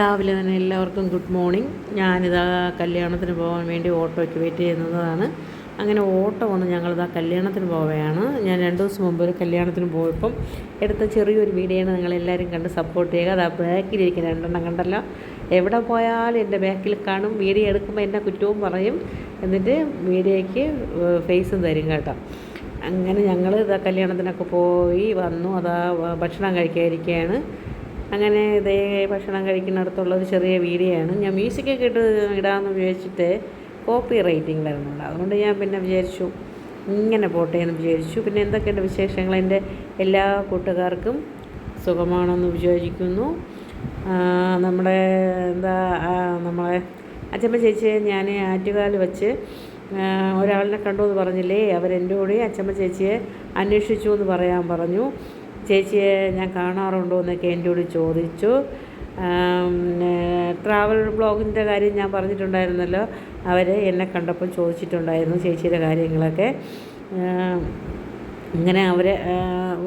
രാവിലെ തന്നെ എല്ലാവർക്കും ഗുഡ് മോർണിംഗ്. ഞാനിതാ കല്യാണത്തിന് പോകാൻ വേണ്ടി ഓട്ടോയ്ക്ക് വെയിറ്റ് ചെയ്യുന്നതാണ്. അങ്ങനെ ഓട്ടോ വന്ന് ഞങ്ങളിതാ കല്യാണത്തിന് പോവുകയാണ്. ഞാൻ രണ്ട് ദിവസം മുമ്പ് ഒരു കല്യാണത്തിന് പോയപ്പം എടുത്ത ചെറിയൊരു വീഡിയോയാണ് നിങ്ങളെല്ലാവരും കണ്ട് സപ്പോർട്ട് ചെയ്യുക. അതാ ബാക്കിലിരിക്കുന്ന രണ്ടെണ്ണം കണ്ടല്ലോ. എവിടെ പോയാലും എന്റെ ബാക്കിൽ കാണും. വീഡിയോ എടുക്കുമ്പോൾ എന്നെ കുറ്റവും പറയും. എന്നിട്ട് വീഡിയോയ്ക്ക് ഫേസും തരും കേട്ടോ. അങ്ങനെ ഞങ്ങൾ ഇതാ കല്യാണത്തിനൊക്കെ പോയി വന്നു. അതാ ഭക്ഷണം കഴിക്കാതിരിക്കുകയാണ് അങ്ങനെ ഇതേ ഭക്ഷണം കഴിക്കുന്നിടത്തുള്ള ഒരു ചെറിയ വീഡിയോ ആണ് ഞാൻ മ്യൂസിക്കൊക്കെ ഇട്ട് ഇടാമെന്ന് വിചാരിച്ചിട്ട് കോപ്പി റൈറ്റിംഗ് വരുന്നുണ്ട്. അതുകൊണ്ട് ഞാൻ പിന്നെ വിചാരിച്ചു ഇങ്ങനെ പോട്ടെ എന്ന് വിചാരിച്ചു. പിന്നെ എന്തൊക്കെയുണ്ട് വിശേഷങ്ങൾ? എന്റെ എല്ലാ കൂട്ടുകാർക്കും സുഖമാണെന്ന് വിചാരിക്കുന്നു. നമ്മുടെ എന്താ നമ്മളെ അച്ഛമ്മ ചേച്ചിയെ ഞാൻ ആറ്റുകാൽ വെച്ച് ഒരാളിനെ കണ്ടു എന്ന് പറഞ്ഞില്ലേ? അവരെന്റെ കൂടെ അച്ഛമ്മ ചേച്ചിയെ അന്വേഷിച്ചു എന്ന് പറയാൻ പറഞ്ഞു. ചേച്ചിയെ ഞാൻ കാണാറുണ്ടോ എന്നൊക്കെ കൂടെ ചോദിച്ചു. ട്രാവൽ ബ്ലോഗിന്റെ കാര്യം ഞാൻ പറഞ്ഞിട്ടുണ്ടായിരുന്നല്ലോ. അവർ എന്നെ കണ്ടപ്പോൾ ചോദിച്ചിട്ടുണ്ടായിരുന്നു ചേച്ചിയുടെ കാര്യങ്ങളൊക്കെ. ഇങ്ങനെ അവർ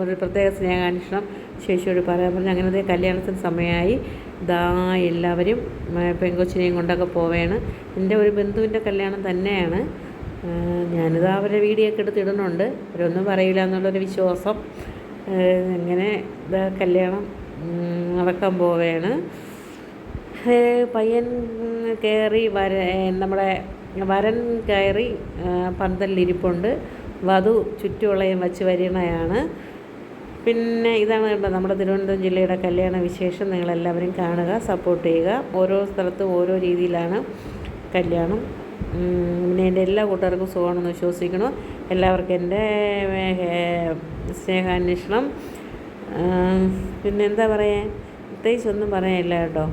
ഒരു പ്രത്യേക സ്നേഹാന്വേഷണം ചേച്ചിയോട് പറയാൻ പറഞ്ഞു. അങ്ങനെ കല്യാണത്തിന് സമയമായി. ദാ എല്ലാവരും പെങ്കൊച്ചിനെയും കൊണ്ടൊക്കെ പോവുകയാണ് എന്റെ ഒരു ബന്ധുവിന്റെ കല്യാണം തന്നെയാണ്. ഞാനിത് അവരുടെ വീഡിയോ ഒക്കെ എടുത്തിടുന്നുണ്ട് അവരൊന്നും പറയില്ല എന്നുള്ളൊരു വിശ്വാസം. അങ്ങനെ ഇതാ കല്യാണം നടക്കാൻ പോവുകയാണ് പയ്യൻ കയറി വര നമ്മുടെ വരൻ കയറി പന്തലിരിപ്പുണ്ട്. വധു ചുറ്റുവളയം വച്ച് വരണയാണ്. പിന്നെ ഇതാണ് കേട്ടോ നമ്മുടെ തിരുവനന്തപുരം ജില്ലയുടെ കല്യാണ വിശേഷം നിങ്ങളെല്ലാവരും കാണുക സപ്പോർട്ട് ചെയ്യുക. ഓരോ സ്ഥലത്തും ഓരോ രീതിയിലാണ് കല്യാണം പിന്നെ എന്റെ എല്ലാ കൂട്ടുകാർക്കും സുഖമാണെന്ന് വിശ്വസിക്കുന്നു. എല്ലാവർക്കും എന്റെ സ്നേഹാന്വേഷണം. പിന്നെ എന്താ പറയുക പ്രത്യേകിച്ച് ഒന്നും പറയാനില്ല കേട്ടോ.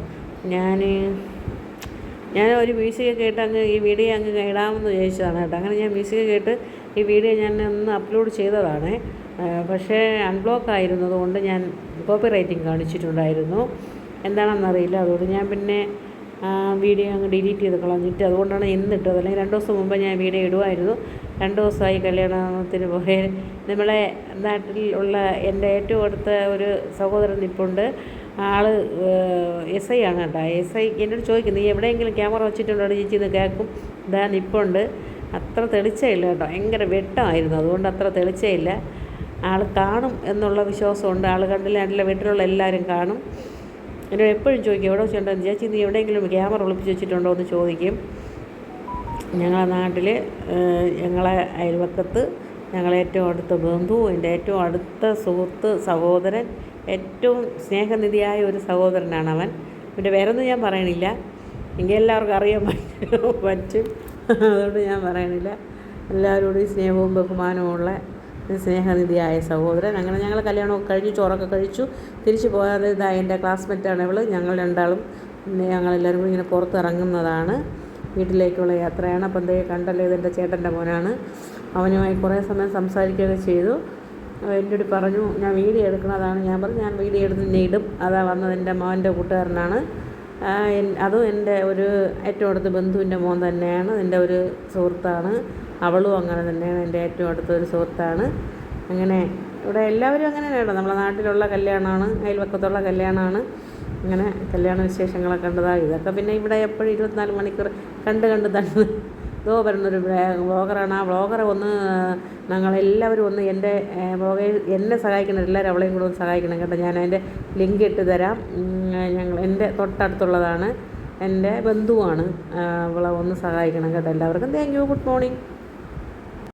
ഞാൻ ഞാൻ ഒരു മ്യൂസിക് കേട്ട് അങ്ങ് ഈ വീഡിയോ അങ്ങ് ഇടാമെന്ന് ചോദിച്ചതാണ് കേട്ടോ. അങ്ങനെ ഞാൻ മ്യൂസിക് കേട്ട് ഈ വീഡിയോ ഞാൻ ഒന്ന് അപ്ലോഡ് ചെയ്തതാണ്. പക്ഷേ അൺബ്ലോക്ക് ആയിരുന്നതുകൊണ്ട് ഞാൻ കോപ്പി റൈറ്റിംഗ് കാണിച്ചിട്ടുണ്ടായിരുന്നു. എന്താണെന്നറിയില്ല. അതുകൊണ്ട് ഞാൻ പിന്നെ വീഡിയോ അങ്ങ് ഡിലീറ്റ് ചെയ്ത് കളഞ്ഞിട്ട് അതുകൊണ്ടാണ് ഇന്നിട്ടത് അല്ലെങ്കിൽ രണ്ട് ദിവസം മുമ്പ് ഞാൻ വീഡിയോ ഇടുമായിരുന്നു. രണ്ട് ദിവസമായി കല്യാണത്തിന് പോയേ നമ്മളെ നാട്ടിൽ ഉള്ള എന്റെ ഏറ്റവും അടുത്ത ഒരു സഹോദരൻ നിപ്പുണ്ട് ആൾ എസ് ഐ ആണ് കേട്ടോ. എസ് ഐ എന്നോട് ചോദിക്കും നീ എവിടെയെങ്കിലും ക്യാമറ വെച്ചിട്ടുണ്ടോ? ചേച്ചി എന്ന് കേൾക്കും. ഇതാ നിപ്പുണ്ട്. അത്ര തെളിച്ചയില്ല കേട്ടോ. ഭയങ്കര വെട്ടമായിരുന്നു. അതുകൊണ്ട് അത്ര തെളിച്ചയില്ല ആൾ കാണും എന്നുള്ള വിശ്വാസമുണ്ട്. ആൾ കണ്ടില്ല എന്റെ വീട്ടിലുള്ള എല്ലാവരും കാണും. എന്നോട് എപ്പോഴും ചോദിക്കും എവിടെ വെച്ചിട്ടുണ്ടോ ചേച്ചി നീ എവിടെയെങ്കിലും ക്യാമറ ഒളിപ്പിച്ച് വെച്ചിട്ടുണ്ടോ? എന്ന് ചോദിക്കും. ഞങ്ങളെ നാട്ടിൽ ഞങ്ങളെ അയൽവക്കത്ത് ഞങ്ങളെ ഏറ്റവും അടുത്ത ബന്ധു എന്റെ ഏറ്റവും അടുത്ത സുഹൃത്ത് സഹോദരൻ ഏറ്റവും സ്നേഹനിധിയായ ഒരു സഹോദരനാണ് അവൻ. പിന്നെ വേറൊന്നും ഞാൻ പറയണില്ല. എങ്കിൽ എല്ലാവർക്കും അറിയാൻ പറ്റും. പറ്റും അതുകൊണ്ട് ഞാൻ പറയണില്ല. എല്ലാവരോടും സ്നേഹവും ബഹുമാനവുമുള്ള ഒരു സ്നേഹനിധിയായ സഹോദരൻ. അങ്ങനെ ഞങ്ങൾ കല്യാണം കഴിഞ്ഞു ചോറൊക്കെ കഴിച്ചു. തിരിച്ചു പോകാതെ ഇതാ എന്റെ ക്ലാസ്മേറ്റാണ് ഇവൾ ഞങ്ങൾ രണ്ടാളും പിന്നെ ഞങ്ങളെല്ലാവരും കൂടി ഇങ്ങനെ പുറത്തിറങ്ങുന്നതാണ്. വീട്ടിലേക്കുള്ള യാത്രയാണ്. അപ്പം എന്തെങ്കിലും കണ്ടല്ലോ ഇതെന്റെ ചേട്ടന്റെ മോനാണ്. അവനുമായി കുറേ സമയം സംസാരിക്കുകയൊക്കെ ചെയ്തു. എന്റെ അടുത്ത് പറഞ്ഞു ഞാൻ വീഡിയോ എടുക്കുന്നതാണ് ഞാൻ പറഞ്ഞു ഞാൻ വീഡിയോ എടുത്ത് നിന്നെ ഇടും. അതാ വന്നത് എന്റെ മോന്റെ കൂട്ടുകാരനാണ്. അതും എന്റെ ഒരു ഏറ്റവും അടുത്ത ബന്ധുവിന്റെ മോൻ തന്നെയാണ്. എന്റെ ഒരു സുഹൃത്താണ്. അവളും അങ്ങനെ തന്നെയാണ് എന്റെ ഏറ്റവും അടുത്തൊരു സുഹൃത്താണ്. അങ്ങനെ ഇവിടെ എല്ലാവരും അങ്ങനെ കേട്ടോ നമ്മളെ നാട്ടിലുള്ള കല്യാണമാണ് അയൽവക്കത്തുള്ള കല്യാണമാണ്. അങ്ങനെ കല്യാണ വിശേഷങ്ങളൊക്കെ ഉണ്ടതാണ് ഇതൊക്കെ പിന്നെ ഇവിടെ എപ്പോഴും ഇരുപത്തിനാല് മണിക്കൂർ കണ്ട് കണ്ട് തന്നെ ഇതോ വരുന്നൊരു വ്ളോഗറാണ്. ആ വ്ളോഗറെ ഒന്ന് ഞങ്ങളെല്ലാവരും ഒന്ന് എന്റെ വ്ളോഗെ എന്നെ സഹായിക്കണം. എല്ലാവരും അവളെയും കൂടെ ഒന്ന് സഹായിക്കണം കേട്ടോ. ഞാൻ അതിന്റെ ലിങ്ക് ഇട്ട് തരാം. ഞങ്ങൾ എന്റെ തൊട്ടടുത്തുള്ളതാണ്. എന്റെ ബന്ധുവാണ്. അവളെ ഒന്ന് സഹായിക്കണം കേട്ടോ. എല്ലാവർക്കും താങ്ക് യു ഗുഡ് മോർണിംഗ്